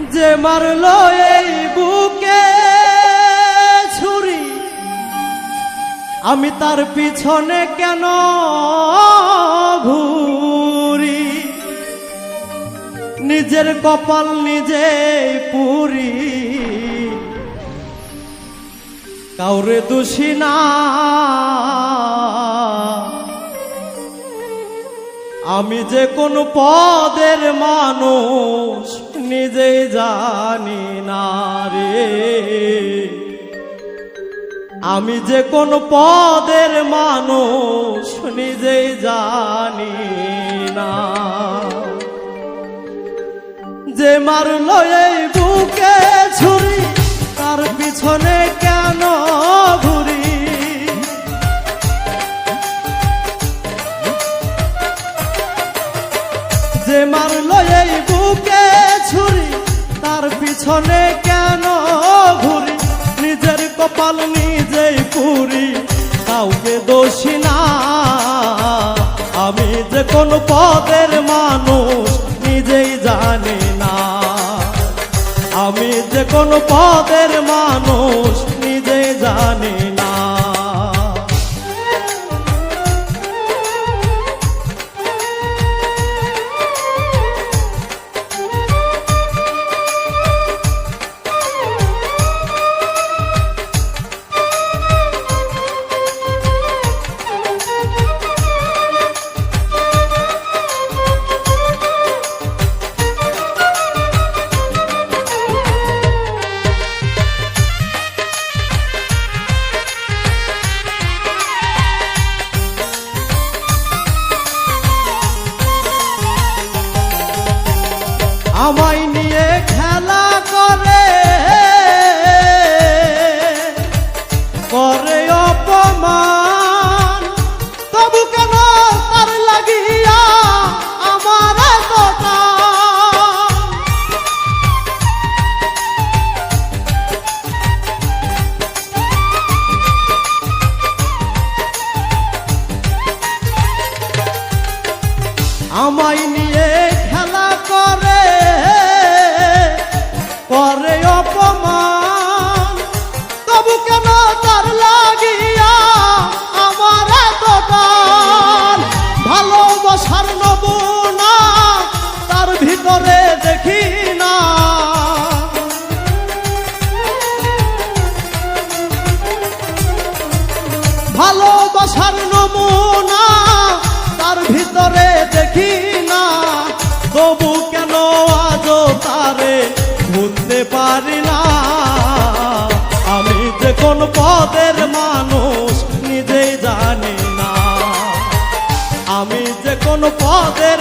যে মারলো এই বুকে ছুরি, আমি তার পিছনে কেন ঘুরি? নিজের কপাল নিজে পুরি। কাউরে দোষী না। আমি যে কোন পদের মানুষ নিজেই জানি না রে। আমি যে কোন পদের মানুষ নিজেই জানি না। যে মারলো এই বুকে ছুরি, তার পিছনে কেন পিছনে কেন ঘুরি? নিজের কপাল নিজেই পুরি। কাউকে দোষী না। আমি যে কোন পদের মানুষ, নিজেই জানি না। আমি যে কোন পদের মানুষ আমায় নিয়ে খেলা করে। করে অপমান। তবু কেন তার লাগিয়া আমার এত টান? ভালোবাসার নমুনা তার ভিতরে দেখি না। ভালোবাসার নমুনা কোন পদের মানুষ নিজেই জানি না। আমি যে কোন পদের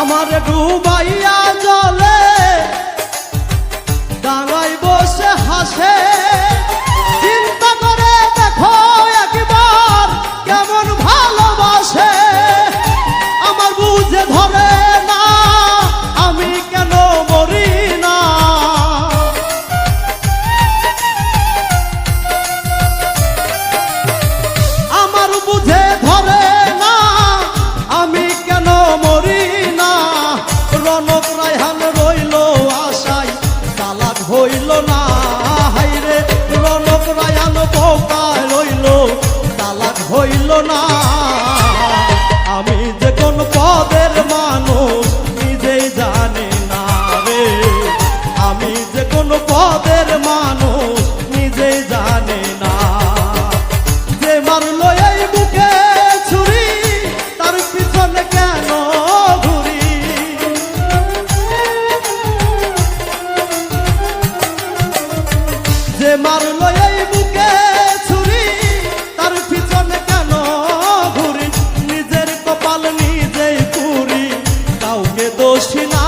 আমার ডুবাইয়া জলে পদের মানুষ নিজেই জানে না। যে মারলো এই বুকে ছুরি, তার পিছনে কেন ঘুরি? যে মারলো এই বুকে ছুরি, তার পিছনে কেন ঘুরি? নিজের কপাল নিজেই পুরি, কাউকে দোষী না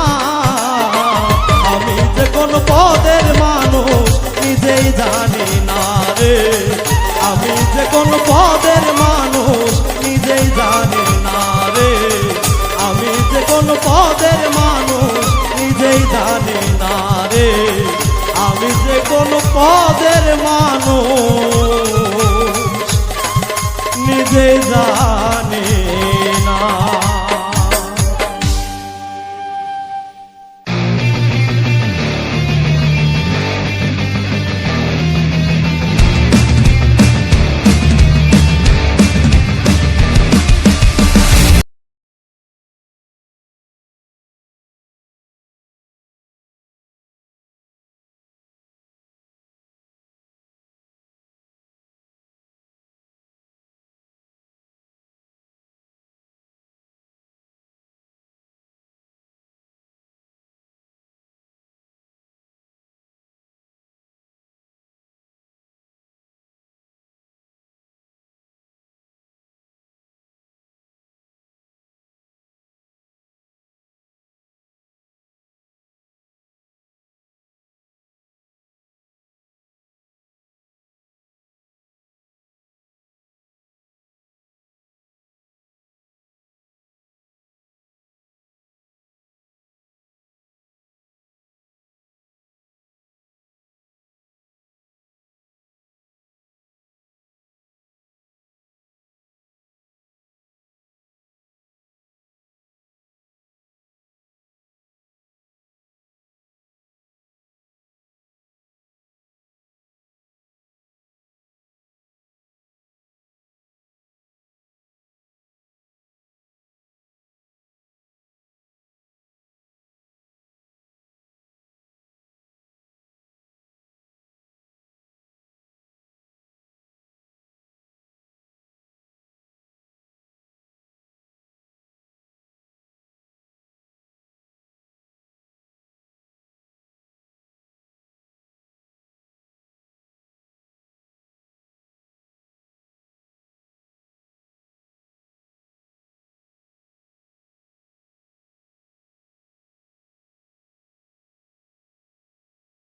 কোন পদের মানুষ নিজেই জানি না রে। আমি যে কোন পদের মানুষ নিজেই জানি না রে। আমি যে কোন পদের মানুষ নিজেই জানি না রে। আমি যে কোন পদের মানুষ নিজেই জানি